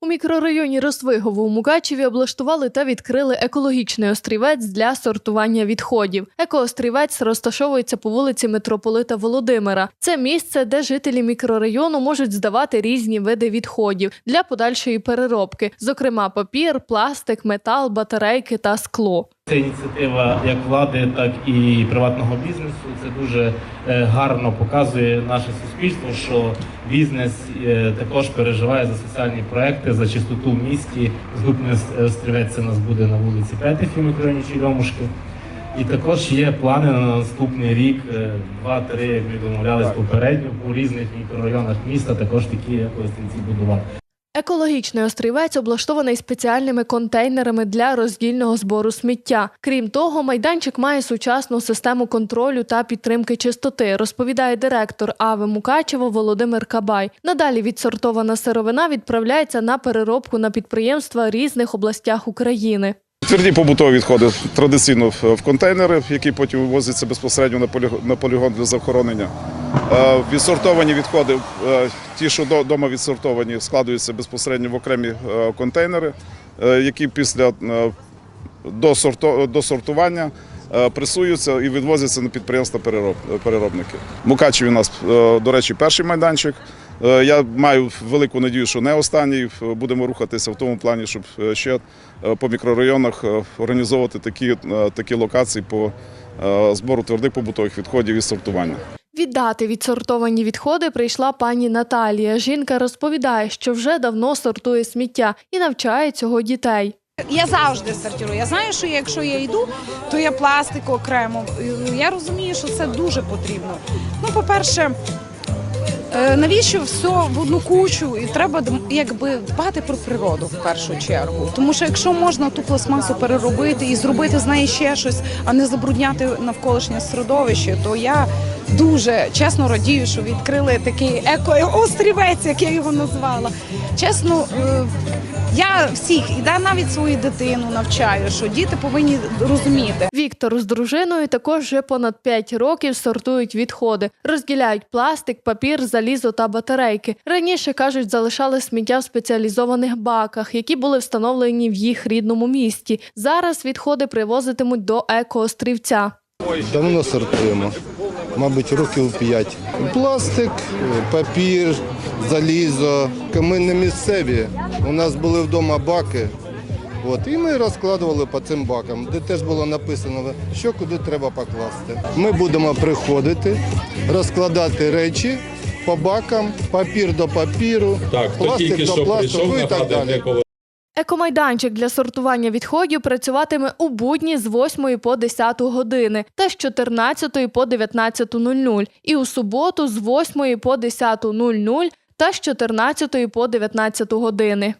У мікрорайоні Розвигово у Мукачеві облаштували та відкрили екологічний острівець для сортування відходів. Екоострівець розташовується по вулиці Митрополита Володимира. Це місце, де жителі мікрорайону можуть здавати різні види відходів для подальшої переробки, зокрема папір, пластик, метал, батарейки та скло. Це ініціатива як влади, так і приватного бізнесу. Це дуже е, гарно показує наше суспільство, що бізнес е, також переживає за соціальні проекти, за чистоту в місті. Згубний стрілець це у нас буде на вулиці Петефі, мікрорайоні Черемушки. І також є плани на наступний рік, е, два-три, як ми домовлялись попередньо, по різних мікрорайонах міста також такі екостанції будувати. Екологічний острівець облаштований спеціальними контейнерами для роздільного збору сміття. Крім того, майданчик має сучасну систему контролю та підтримки чистоти, розповідає директор Ави Мукачево Володимир Кабай. Надалі відсортована сировина відправляється на переробку на підприємства різних областях України. Тверді побутові відходи традиційно в контейнери, які потім вивозяться безпосередньо на полігон для захоронення. Е, Відсортовані відходи, е, ті, що вдома відсортовані, складуються безпосередньо в окремі е, контейнери, які після досортування пресуються і відвозяться на підприємства переробники. Мукачеві у нас, до речі, перший майданчик. Я маю велику надію, що не останній. Будемо рухатися в тому плані, щоб ще по мікрорайонах організовувати такі, такі локації по збору твердих побутових відходів і сортування. Віддати відсортовані відходи прийшла пані Наталія. Жінка розповідає, що вже давно сортує сміття і навчає цього дітей. Я завжди сортирую. Я знаю, що якщо я йду, то я пластик окремо. Я розумію, що це дуже потрібно. Ну, по-перше, е, навіщо все в одну кучу? І треба якби дбати про природу в першу чергу. Тому що якщо можна ту пластмасу переробити і зробити з неї ще щось, а не забрудняти навколишнє середовище, то я дуже чесно радію, що відкрили такий еко-острівець, як я його назвала. Чесно. е, я всіх і навіть свою дитину навчаю, що діти повинні розуміти. Віктор з дружиною також вже понад 5 років сортують відходи, розділяють пластик, папір, залізо та батарейки. Раніше кажуть, залишали сміття в спеціалізованих баках, які були встановлені в їх рідному місті. Зараз відходи привозитимуть до екоострівця. Давно сортуємо, мабуть, років п'ять. Пластик, папір, залізо. Ми не місцеві. У нас були вдома баки. От, і ми розкладували по цим бакам, де теж було написано, що куди треба покласти. Ми будемо приходити, розкладати речі по бакам, папір до папіру, Так, пластик тільки до пластику прийшов, і так далі. Екомайданчик для сортування відходів працюватиме у будні з 8 по 10 години та з 14 по 19.00 і у суботу з 8 по 10.00 та з 14 по 19 години.